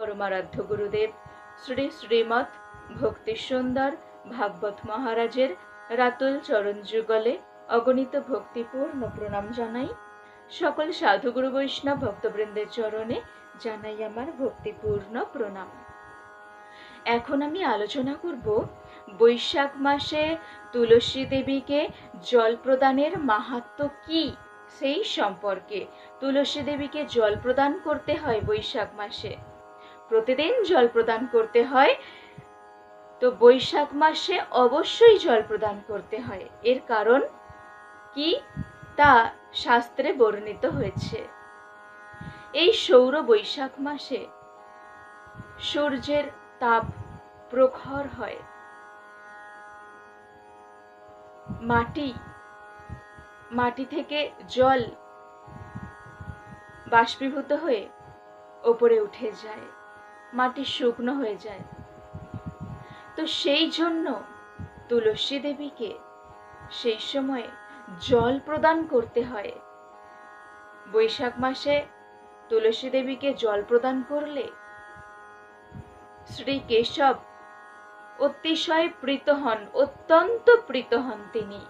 পরমারাধ্য গুরুদেব, শ্রী শ্রীমৎ ভক্তি সুন্দর ভাগবত মহারাজের রাতুল চরণ যুগলে অগণিত ভক্তিপূর্ণ প্রণাম জানাই। সকল সাধুগুরু বৈষ্ণব ভক্তবৃন্দের চরণে জানাই আমার ভক্তিপূর্ণ প্রণাম। এখন আমি আলোচনা করব বৈশাখ মাসে তুলসী দেবীকে জল প্রদানের মাহাত্ম কি? সেই সম্পর্কে। তুলসী দেবীকে জল প্রদান করতে হয় বৈশাখ মাসে। প্রতিদিন জল প্রদান করতে হয়। তো বৈশাখ মাসে অবশ্যই জল প্রদান করতে হয়। এর কারণ কি? তা শাস্ত্রে বর্ণিত হয়েছে। এই সৌর বৈশাখ মাসে সূর্যের তাপ প্রখর হয়। মাটি মাটি থেকে জল বাষ্পীভূত হয়ে ওপরে উঠে যায়। মাটি শুকনো হয়ে যায়। তো সেই জন্য তুলসী দেবীকে সেই সময়ে জল প্রদান করতে হয়। বৈশাখ মাসে তুলসী দেবীকে জল প্রদান করলে শ্রী কেশব অতিশয় প্রীত হন, অত্যন্ত প্রীত হন তিনি।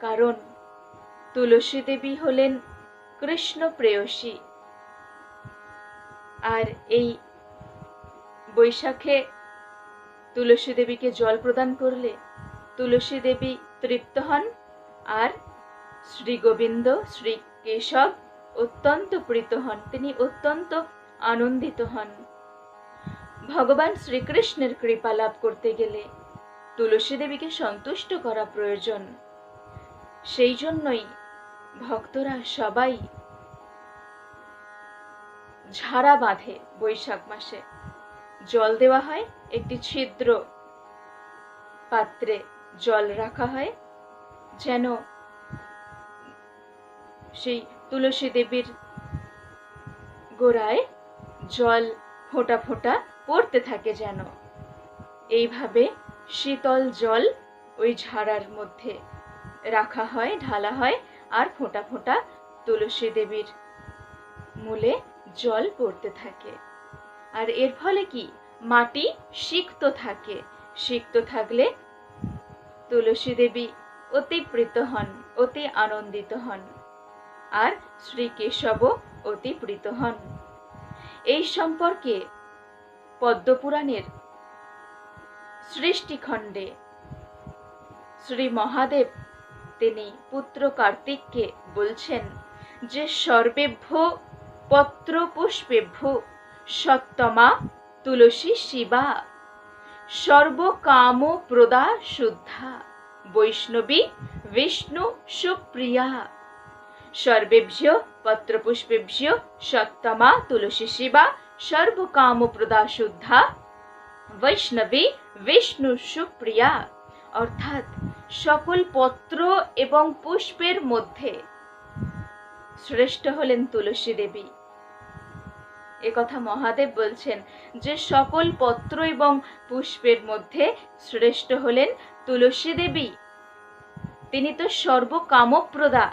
কারণ তুলসী দেবী হলেন কৃষ্ণ প্রেয়সী আর এই বৈশাখে তুলসী দেবীকে জল প্রদান করলে তুলসী দেবী তৃপ্ত হন আর শ্রী গোবিন্দ, শ্রী কেশব অত্যন্ত প্রীত হন। তিনি অত্যন্ত আনন্দিত হন। ভগবান শ্রীকৃষ্ণের কৃপা লাভ করতে গেলে তুলসী দেবীকে সন্তুষ্ট করা প্রয়োজন। সেই জন্যই ভক্তরা সবাই ঝাড়া বাঁধে বৈশাখ মাসে। জল দেওয়া হয় একটি ছিদ্র পাত্রে জল রাখা হয় যেন সেই তুলসী দেবীর গোড়ায় জল ফোঁটা ফোঁটা পড়তে থাকে যেন। এইভাবে শীতল জল ওই ঝাড়ার মধ্যে রাখা হয়, ঢালা হয় আর ফোঁটা ফোঁটা তুলসী দেবীর মূলে জল পড়তে থাকে। আর এর ফলে কি? মাটি সিক্ত থাকে। সিক্ত থাকলে তুলসী দেবী অতি প্রীত হন, অতি আনন্দিত হন। আর শ্রী কেশবও অতি প্রীত হন। এই সম্পর্কে পদ্মপুরাণের সৃষ্টিখণ্ডে শ্রী মহাদেব তিনি পুত্র কার্তিককে বলছেন যে সর্বেভ্য পত্র পুষ্পেভ্য সত্তমা তুলসী শিবা। সর্বকাম প্রদা শুদ্ধা, বৈষ্ণবী বিষ্ণু সুপ্রিয়া। সর্বেভ্য পত্রপুষ্পেভ্য সত্তমা তুলসী শিবা, সর্বকাম প্রদা শুদ্ধা, বৈষ্ণবী বিষ্ণু সুপ্রিয়া। অর্থাৎ সকল পত্র এবং পুষ্পের মধ্যে শ্রেষ্ঠ হলেন তুলসী দেবী। কথা মহাদেব বলছেন যে সকল পত্র এবং পুষ্পের মধ্যে শ্রেষ্ঠ হলেন তুলসী দেবী। তিনি তো সর্বকামপ্রদা।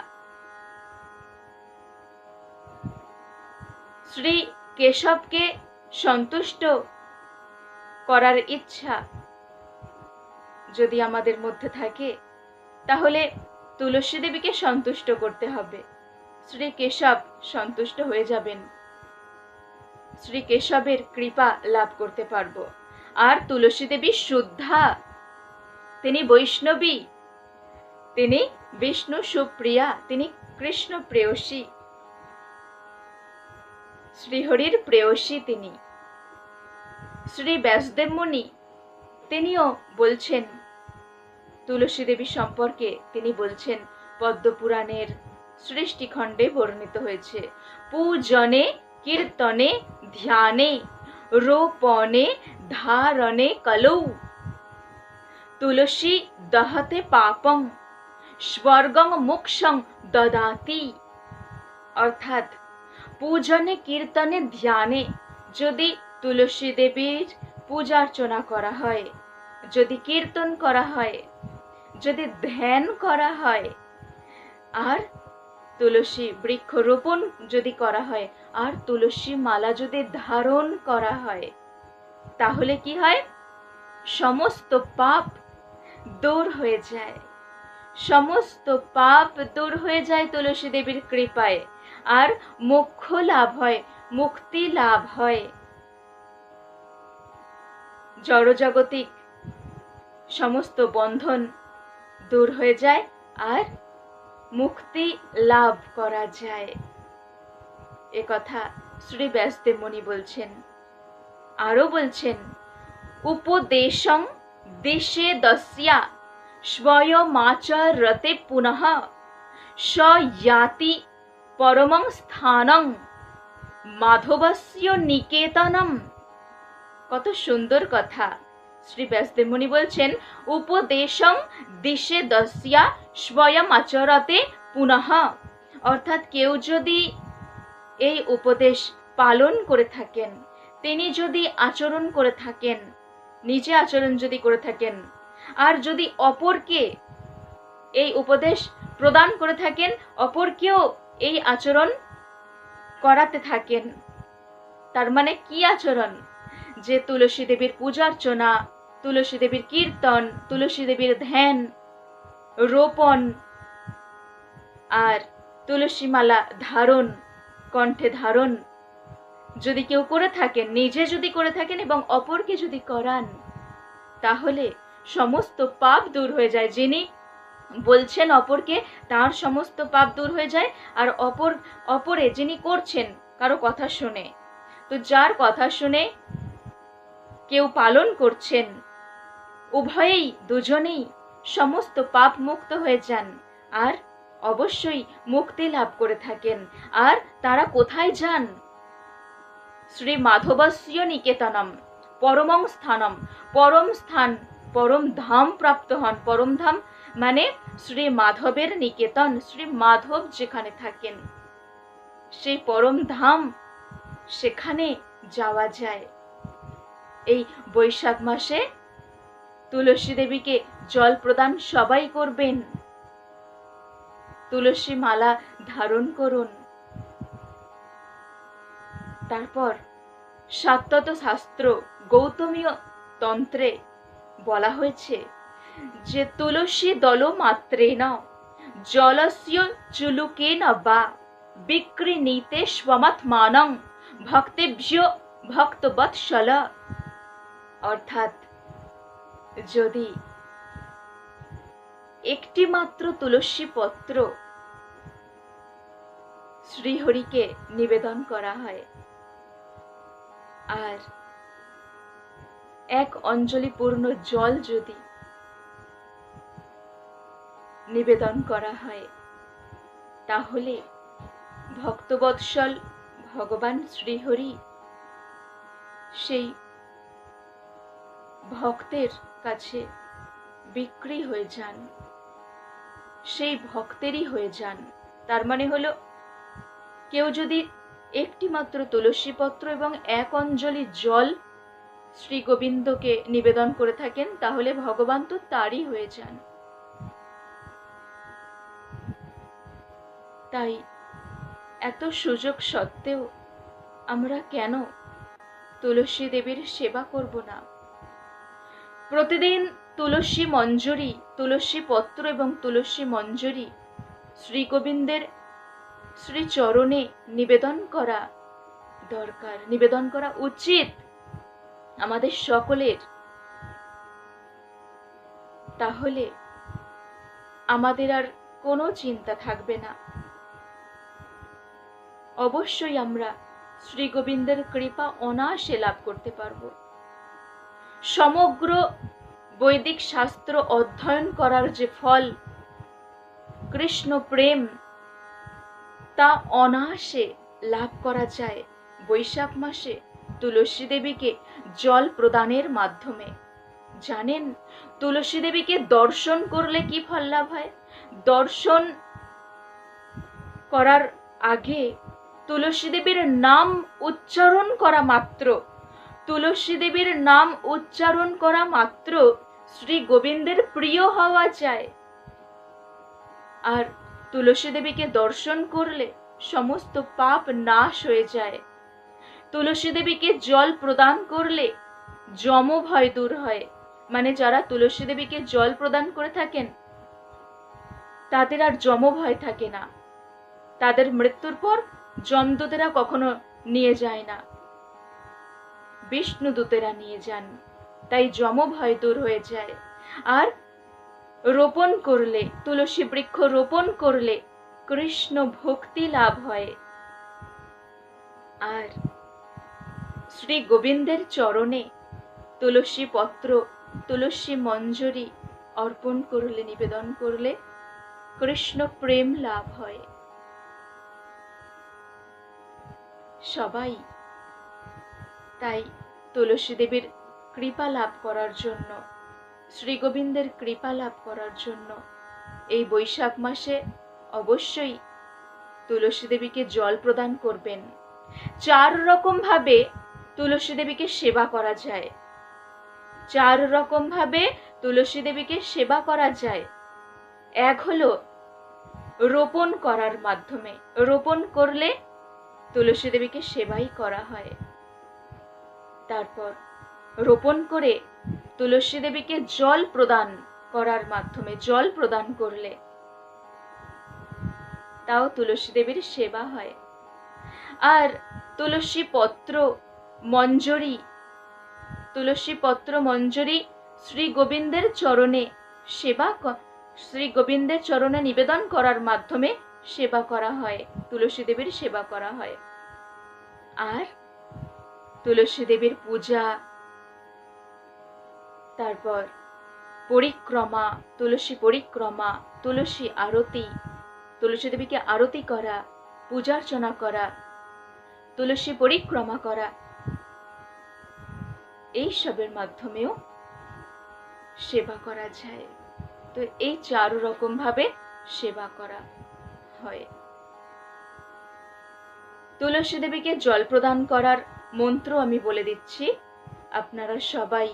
শ্রী কেশবকে সন্তুষ্ট করার ইচ্ছা যদি আমাদের মধ্যে থাকে, তাহলে তুলসী দেবীকে সন্তুষ্ট করতে হবে। শ্রী কেশব সন্তুষ্ট হয়ে যাবেন। শ্রী কেশবের কৃপা লাভ করতে পারব। আর তুলসী দেবী শুদ্ধা। তিনি বৈষ্ণবী। তিনি বিষ্ণু সুপ্রিয়া। তিনি কৃষ্ণ প্রেয়সী। শ্রীহরির প্রেয়সী তিনি। শ্রী ব্যাসদেব মুনি, তিনিও বলছেন, তুলসী দেবী সম্পর্কে তিনি বলছেন, পদ্মপুরাণের সৃষ্টিখণ্ডে বর্ণিত হয়েছে। পূজনে কীর্তনে, ধ্যানে, রোপণে, ধারণে কলৌ। তুলসী দহতে পাপং, স্বর্গং মোক্ষং দদাতি। অর্থাৎ পূজনে, কীর্তনে, ধ্যানে যদি তুলসী দেবীর পূজা অর্চনা করা হয়, যদি কীর্তন করা হয়, যদি ধ্যান করা হয়, আর তুলসী বৃক্ষ রোপণ যদি করা হয়, আর তুলসী মালা যদি ধারণ করা হয়, তাহলে কি হয়? সমস্ত পাপ দূর হয়ে যায়। সমস্ত পাপ দূর হয়ে যায় তুলসী দেবীর কৃপায়, আর মোক্ষ লাভ হয়, মুক্তি লাভ হয়। জড়জাগতিক সমস্ত বন্ধন দূর হয়ে যায়, আর মুক্তি লাভ করা যায়। এ কথা শ্রী ব্যাসদেব মুনি বলছেন। আরও বলছেন, উপদেশং দেশে দস্যা স্বয়মাচরতে পুনঃ সয়াতি পরমং স্থানং মাধবস্য নিকেতনম। কত সুন্দর কথা। শ্রী ব্যাসদেব মুনি বলছেন, উপদেশং দিশে দস্যা স্বয়ং আচরতে পুনঃ। অর্থাৎ কেউ যদি এই উপদেশ পালন করে থাকেন, তিনি যদি আচরণ করে থাকেন, নিজে আচরণ যদি করে থাকেন, আর যদি অপরকে এই উপদেশ প্রদান করে থাকেন, অপরকেও এই আচরণ করাতে থাকেন। তার মানে কি আচরণ? যে তুলসী দেবীর পূজার্চনা তুলসী দেবীর কীর্তন, তুলসী দেবীর ধ্যান, রোপণ আর তুলসী মালা ধারণ, কণ্ঠে ধারণ। যদি কেউ করে থাকেন, নিজে যদি করে থাকেন এবং অপরকে যদি করান, তাহলে সমস্ত পাপ দূর হয়ে যায়। যিনি বলছেন অপরকে, তার সমস্ত পাপ দূর হয়ে যায় আর অপর, অপরে যিনি করছেন, কারও কথা শুনে। তো যার কথা শুনে কেউ পালন করছেন উভয়েই দুজনেই সমস্ত পাপ মুক্ত হয়ে যান। আর অবশ্যই মুক্তি লাভ করে থাকেন। আর তারা কোথায় যান? শ্রী মাধবস্য নিকেতনম, পরমং স্থানম, পরম স্থান, পরম ধাম প্রাপ্ত হন। পরম ধাম মানে শ্রী মাধবের নিকেতন, শ্রী মাধব যেখানে থাকেন। সেই পরম ধাম সেখানে যাওয়া যায়। এই বৈশাখ মাসে তুলসী দেবীকে জল প্রদান সবাই করবেন। তুলসী মালা ধারণ করুন। তারপর সাতত শাস্ত্র গৌতমীয় তন্ত্রে বলা হয়েছে যে তুলসী দল মাত্রে না, জলস্য চুলুকেন বা বিক্রিনীতে স্বমাত্মানং, ভক্তেভ্য ভক্তবৎসল। অর্থাৎ যদি একটি মাত্র তুলসী পত্র শ্রীহরিকে নিবেদন করা হয়, আর এক অঞ্জলি পূর্ণ জল যদি নিবেদন করা হয়, তাহলে ভক্তবৎসল ভগবান শ্রীহরি সেই ভক্তের কাছে বিক্রি হয়ে যান। সেই ভক্তেরই হয়ে যান। তার মানে হলো, কেউ যদি একটি মাত্র তুলসী পত্র এবং এক অঞ্জলি জল শ্রী গোবিন্দকে নিবেদন করে থাকেন, তাহলে ভগবান তো তারই হয়ে যান। তাই এত সুযোগ সত্ত্বেও আমরা কেন তুলসী দেবীর সেবা করব না? প্রতিদিন তুলসী মঞ্জুরি, তুলসী পত্র এবং তুলসী মঞ্জুরি শ্রী গোবিন্দের শ্রীচরণে নিবেদন করা দরকার, নিবেদন করা উচিত আমাদের সকলের। তাহলে আমাদের আর কোনো চিন্তা থাকবে না। অবশ্যই আমরা শ্রী গোবিন্দের কৃপা অনায়াসে লাভ করতে পারব। সমগ্র বৈদিক শাস্ত্র অধ্যয়ন করার যে ফল, কৃষ্ণ প্রেম, তা অনায়াসে লাভ করা যায় বৈশাখ মাসে তুলসী দেবীকে জল প্রদানের মাধ্যমে। জানেন, তুলসী দেবীকে দর্শন করলে কি ফল লাভ হয়? দর্শন করার আগে তুলসী দেবীর নাম উচ্চারণ করা মাত্র তুলসী দেবীর নাম উচ্চারণ করা মাত্র শ্রী গোবিন্দের প্রিয় হওয়া যায়। আর তুলসী দেবীকে দর্শন করলে সমস্ত পাপ নাশ হয়ে যায়। তুলসী দেবীকে জল প্রদান করলে যম ভয় দূর হয়। মানে যারা তুলসী দেবীকে জল প্রদান করে থাকেন, তাদের আর যম ভয় থাকে না। তাদের মৃত্যুর পর যমদূতেরা কখনো নিয়ে যায় না। বিষ্ণু দূতেরা নিয়ে যান। তাই যম ভয় দূর হয়ে যায়। আর রোপণ করলে, তুলসী বৃক্ষ রোপণ করলে কৃষ্ণ ভক্তি লাভ হয়। আর শ্রী গোবিন্দের চরণে তুলসী পত্র, তুলসী মঞ্জরি অর্পণ করলে, নিবেদন করলে কৃষ্ণ প্রেম লাভ হয়। সবাই তাই তুলসী দেবীর কৃপা লাভ করার জন্য শ্রীগোবিন্দের কৃপা লাভ করার জন্য এই বৈশাখ মাসে অবশ্যই তুলসী দেবীকে জল প্রদান করবেন। চার রকম ভাবে তুলসী দেবীকে সেবা করা যায়। চার রকম ভাবে তুলসী দেবীকে সেবা করা যায়। এক হলো রোপণ করার মাধ্যমে। রোপণ করলে তুলসী দেবীকে সেবাই করা হয়। তারপর রোপণ করে তুলসী দেবীকে জল প্রদান করার মাধ্যমে জল প্রদান করলে তাও তুলসী দেবীর সেবা হয়। আর তুলসী পত্র মঞ্জরি, তুলসী পত্র মঞ্জরি শ্রী গোবিন্দের চরণে সেবা শ্রী গোবিন্দের চরণে নিবেদন করার মাধ্যমে সেবা করা হয়, তুলসী দেবীর সেবা করা হয়। আর তুলসী দেবীর পূজা, তারপর পরিক্রমা, তুলসী পরিক্রমা, তুলসী আরতি, তুলসী দেবীকে আরতি করা, পূজার্চনা করা, তুলসী পরিক্রমা করা এই সবের মাধ্যমেও সেবা করা যায়। তো এই চার রকম ভাবে সেবা করা হয়। তুলসী দেবীকে জল প্রদান করার মন্ত্র আমি বলে দিচ্ছি, আপনারা সবাই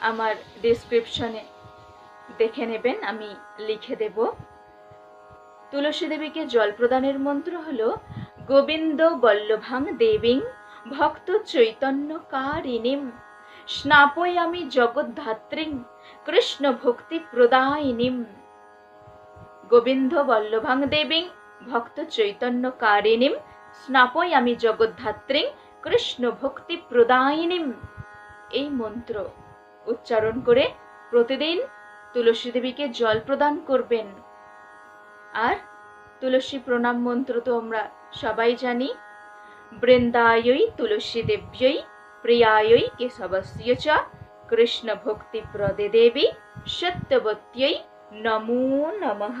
আমার ডিসক্রিপশনে দেখে নেবেন, আমি লিখে দেব। তুলসী দেবীকে জল প্রদানের মন্ত্র হল, গোবিন্দ বল্লভাং দেবীং ভক্ত চৈতন্য কারিণীম স্নাপয়ামি জগদ্ধাত্রীং কৃষ্ণ ভক্তি প্রদায়িনীম। গোবিন্দ বল্লভাং দেবীং ভক্ত চৈতন্য কারিণীম স্নাপয়ামি জগদ্ধাত্রীং কৃষ্ণ ভক্তি প্রদায়িনীম। এই মন্ত্র উচ্চারণ করে প্রতিদিন তুলসী দেবীকে জল প্রদান করবেন। আর তুলসী প্রণাম মন্ত্র তো আমরা সবাই জানি। বৃন্দায়ই তুলসী দেব্যই প্রিয়ায়ই কেশবস্য চ কৃষ্ণ ভক্তি প্রদে দেবী সত্যবত্যই নমো নমঃ।